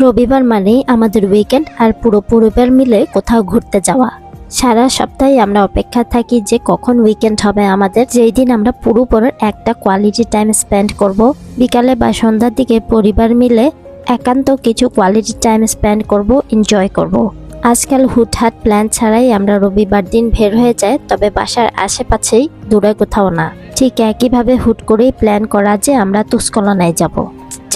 রবিবার মানেই আমাদের উইকেন্ড আর পুরো পরিবার মিলে কোথাও ঘুরতে যাওয়া। সারা সপ্তাহে আমরা অপেক্ষা থাকি যে কখন উইকেন্ড হবে আমাদের। যেই দিন আমরা পুরো পরের একটা কোয়ালিটি টাইম স্পেন্ড করব। বিকালে বা সন্ধ্যার দিকে পরিবার মিলে একান্ত কিছু কোয়ালিটি টাইম স্পেন্ড করব এনজয় করব। আজকাল হুটহাট প্ল্যান ছাড়াই আমরা রবিবার দিন বের হয়ে যায় তবে বাসার আশেপাশেই, দূরে কোথাও না। ঠিক একইভাবে হুট করেই প্ল্যান করা যে আমরা তুস্কলনায় যাব।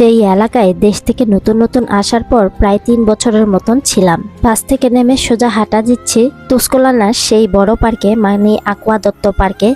যেই এলাকায় দেশ থেকে নতুন নতুন আসার পর প্রায় তিন বছরের মতন ছিলাম। বাস থেকে নেমে সোজা হাঁটা দিচ্ছি। তুস্কলানার সেই বড় পার্কে মানে আকুয়া দত্ত পার্কে।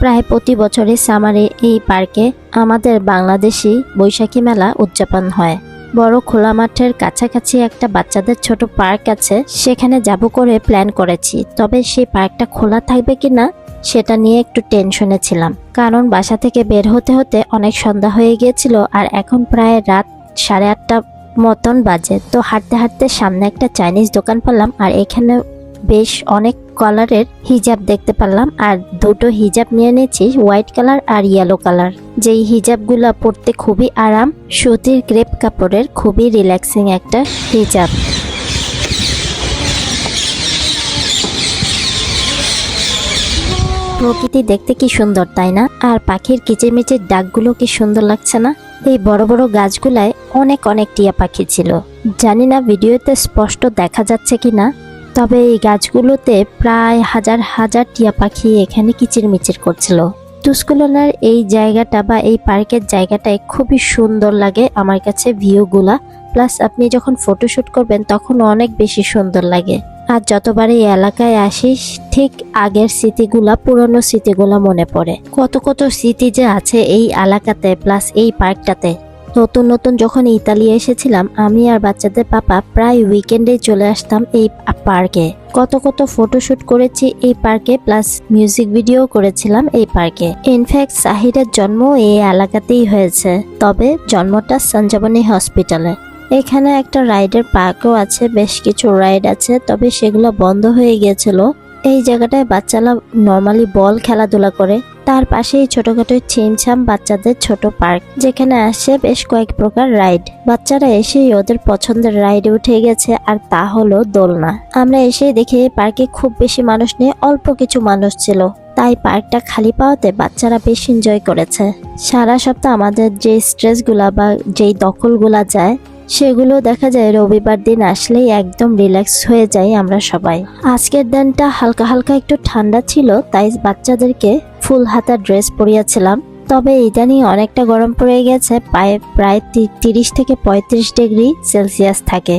প্রায় প্রতি বছরে সামারে এই পার্কে আমাদের বাংলাদেশি বৈশাখী মেলা উদযাপন হয়। বড় খোলা মাঠের কাছাকাছি একটা বাচ্চাদের ছোট পার্ক আছে। সেখানে যাব করে প্ল্যান করেছি। তবে সেই পার্কটা খোলা থাকবে কিনা সেটা নিয়ে একটু টেনশনে ছিলাম। কারণ বাসা থেকে বের হতে হতে অনেক সন্ধ্যা হয়ে গিয়েছিল আর এখন প্রায় রাত সাড়ে আটটা মতন বাজে। তো হাঁটতে হাঁটতে সামনে একটা চাইনিজ দোকান পেলাম আর এখানে বেশ অনেক কালারের হিজাব দেখতে পারলাম আর দুটো হিজাব নিয়ে নিয়েছি, হোয়াইট কালার আর ইয়েলো কালার। যেই হিজাবগুলো পরতে খুবই আরাম, সুতির গ্রেপ কাপড়ের খুবই রিল্যাক্সিং একটা হিজাব। প্রকৃতি দেখতে কি সুন্দর, তাই না? আর পাখির কিচিরমিচির ডাকগুলো কি সুন্দর লাগছে না? এই বড় বড় গাছগুলায় অনেক অনেক টিয়া পাখি ছিল। জানি না ভিডিওতে স্পষ্ট দেখা যাচ্ছে কিনা তবে এই গাছগুলোতে প্রায় হাজার হাজার টিয়া পাখি এখানে কিচিরমিচির করছিল। তুস্কুলনার এই জায়গাটা বা এই পার্কের জায়গাটায় খুবই সুন্দর লাগে আমার কাছে ভিউগুলা। প্লাস আপনি যখন ফটোশ্যুট করবেন, তখন অনেক বেশি সুন্দর লাগে। আর যতবার এই এলাকায় আসি ঠিক আগের স্মৃতিগুলা, পুরনো স্মৃতিগুলা মনে পড়ে। কত কত স্মৃতি যে আছে এই এলাকাতে প্লাস এই পার্কটাতে। নতুন নতুন যখন ইতালি এসেছিলাম, আমি আর বাচ্চাদের পাপা প্রায় উইকেন্ডে চলে আসতাম এই পার্কে। কত কত ফটোশুট করেছি এই পার্কে প্লাস মিউজিক ভিডিও করেছিলাম এই পার্কে। ইনফ্যাক্ট সাহিরের জন্ম এই এলাকাতেই হয়েছে। তবে জন্মটা সঞ্জীবনী হসপিটালে এখানে একটা রাইডের পার্কও আছে, বেশ কিছু রাইড আছে, তবে সেগুলো বন্ধ হয়ে গিয়েছিল। এই জায়গাটায় বাচ্চারা নর্মালি বল খেলাধুলা করে। তার পাশেই ছোটখাটো ছিমছাম বাচ্চাদের ছোট পার্ক, যেখানে আসে বেশ কয়েক প্রকার রাইড। বাচ্চারা এসেই ওদের পছন্দের রাইডে উঠে গেছে, আর তা হলো দোলনা। আমরা এসেই দেখি পার্কে খুব বেশি মানুষ নেই, অল্প কিছু মানুষ ছিল। তাই পার্কটা খালি পাওয়াতে বাচ্চারা বেশ এনজয় করেছে। সারা সপ্তাহ আমাদের যে স্ট্রেসগুলা বা যেই দখলগুলা যায় সেগুলো দেখা যায় রবিবার দিন আসলেই একদম রিল্যাক্স হয়ে যাই আমরা সবাই। আজকের দিনটা হালকা হালকা একটু ঠান্ডা ছিল, তাই বাচ্চাদেরকে ফুল হাতা ড্রেস পরিয়েছিলাম। তবে ইদানিং অনেকটা গরম পড়ে গেছে, পায়ে প্রায় তিরিশ থেকে পঁয়ত্রিশ ডিগ্রি সেলসিয়াস থাকে।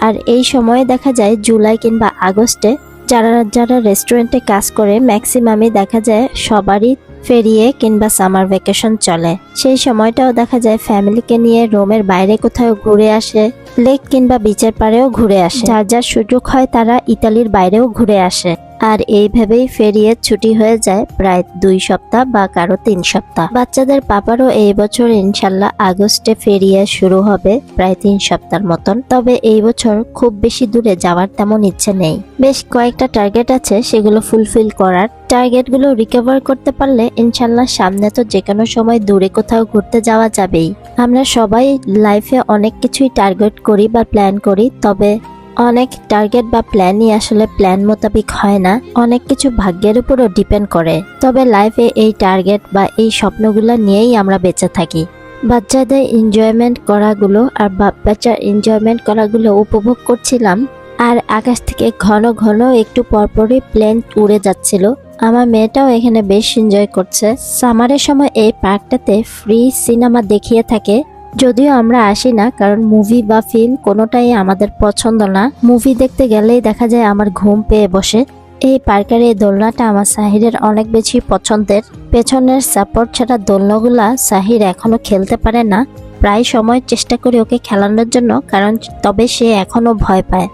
আর এই সময়ে দেখা যায় জুলাই কিংবা আগস্টে যারা যারা রেস্টুরেন্টে কাজ করে ম্যাক্সিমামই দেখা যায় সবারই ফেরিয়ে কিংবা সামার ভ্যাকেশন চলে। সেই সময়টাও দেখা যায় ফ্যামিলিকে নিয়ে রোমের বাইরে কোথাও ঘুরে আসে, লেক কিংবা বিচের পারেও ঘুরে আসে। যার যার সুযোগ হয় তারা ইতালির বাইরেও ঘুরে আসে। আর এইভাবেই ফেরিয়ে ছুটি হয়ে যায় প্রায় দুই সপ্তাহ বা কারও তিন সপ্তাহ। বাচ্চাদের পাপারও এই বছর ইনশাল্লাহ আগস্টে ফেরিয়ে শুরু হবে প্রায় তিন সপ্তাহের মতন। তবে এই বছর খুব বেশি দূরে যাওয়ার তেমন ইচ্ছে নেই। বেশ কয়েকটা টার্গেট আছে সেগুলো ফুলফিল করার। টার্গেটগুলো রিকভার করতে পারলে ইনশাল্লাহ সামনে তো যে কোনো সময় দূরে কোথাও ঘুরতে যাওয়া যাবেই। আমরা সবাই লাইফে অনেক কিছুই টার্গেট করি বা প্ল্যান করি, তবে অনেক টার্গেট বা প্ল্যানই আসলে প্ল্যান মোতাবিক হয় না। অনেক কিছু ভাগ্যের উপরও ডিপেন্ড করে। তবে লাইফে এই টার্গেট বা এই স্বপ্নগুলো নিয়েই আমরা বেঁচে থাকি। বাচ্চাদের এনজয়মেন্ট করাগুলো আর বাচ্চার এনজয়মেন্ট করাগুলো উপভোগ করছিলাম আর আকাশ থেকে ঘন ঘন একটু পরপরই প্লেন উড়ে যাচ্ছিল। আমার মেয়েটাও এখানে বেশ এনজয় করছে। সামারের সময় এই পার্কটাতে ফ্রি সিনেমা দেখিয়ে থাকে। যদিও আমরা আসি না, কারণ মুভি বা ফিল্ম কোনোটাই আমাদের পছন্দ না। মুভি দেখতে গেলেই দেখা যায় আমার ঘুম পেয়ে বসে। এই পার্কের এই দোলনাটা আমার সাহিরের অনেক বেশি পছন্দের। পেছনের সাপোর্ট ছাড়া দোলনাগুলা সাহির এখনও খেলতে পারে না। প্রায় সময় চেষ্টা করি ওকে খেলানোর জন্য, কারণ তবে সে এখনও ভয় পায়।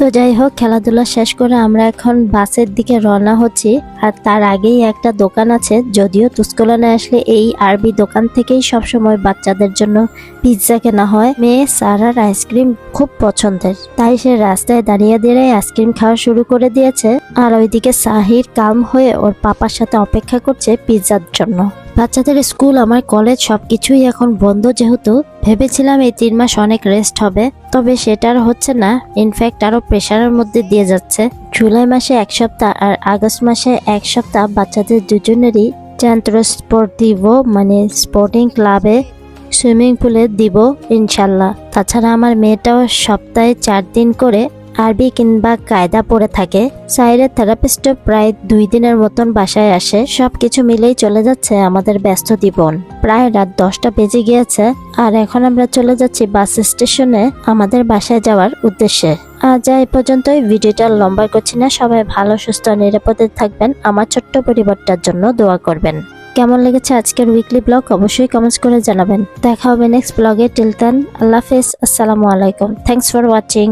তো যাই হোক, খেলাধুলা শেষ করে আমরা এখন বাসের দিকে রওনা হচ্ছি। আর তার আগেই একটা দোকান আছে, যদিও তুস্কলনে আসলে এই আরবি দোকান থেকেই সবসময় বাচ্চাদের জন্য পিৎজা কেনা হয়। মেয়ে সারার আইসক্রিম খুব পছন্দের। তাই সে রাস্তায় দাঁড়িয়ে দাঁড়িয়ে আইসক্রিম খাওয়া শুরু করে দিয়েছে। আর ওইদিকে সাহির কাম হয়ে ওর পাপার সাথে অপেক্ষা করছে পিৎজার জন্য। বাচ্চাদের স্কুল, আমার কলেজ সবকিছুই এখন বন্ধ যেহেতু। ভেবেছিলাম এই তিন মাস অনেক রেস্ট হবে, তবে সেটা আর হচ্ছে না। ইনফ্যাক্ট আরও প্রেশারের মধ্যে দিয়ে যাচ্ছে। জুলাই মাসে এক সপ্তাহ আর আগস্ট মাসে এক সপ্তাহ বাচ্চাদের দুজনেরই যন্ত্র স্পোর্ট দিব মানে স্পোর্টিং ক্লাবে সুইমিং পুলে দিব, ইনশাল্লাহ। তাছাড়া আমার মেয়েটাও সপ্তাহে চার দিন করে আরবি কিংবা কায়দা পড়ে থাকে। সাইরের থেরাপিস্টও প্রায় দুই দিনের মতন বাসায় আসে। সবকিছু মিলেই চলে যাচ্ছে আমাদের ব্যস্ত জীবন। প্রায় রাত দশটা বেজে গিয়েছে আর এখন আমরা চলে যাচ্ছি বাস স্টেশনে আমাদের বাসায় যাওয়ার উদ্দেশ্যে। আর আজ এই পর্যন্তই। ভিডিওটা লম্বা করছি না। সবাই ভালো, সুস্থ, নিরাপদে থাকবেন। আমার ছোট্ট পরিবারটার জন্য দোয়া করবেন। কেমন লেগেছে আজকের উইকলি ব্লগ অবশ্যই কমেন্টস করে জানাবেন। দেখা হবে নেক্সট ব্লগে টিল দেন আল্লাহ হাফেজ। আসসালামু আলাইকুম। Thanks for watching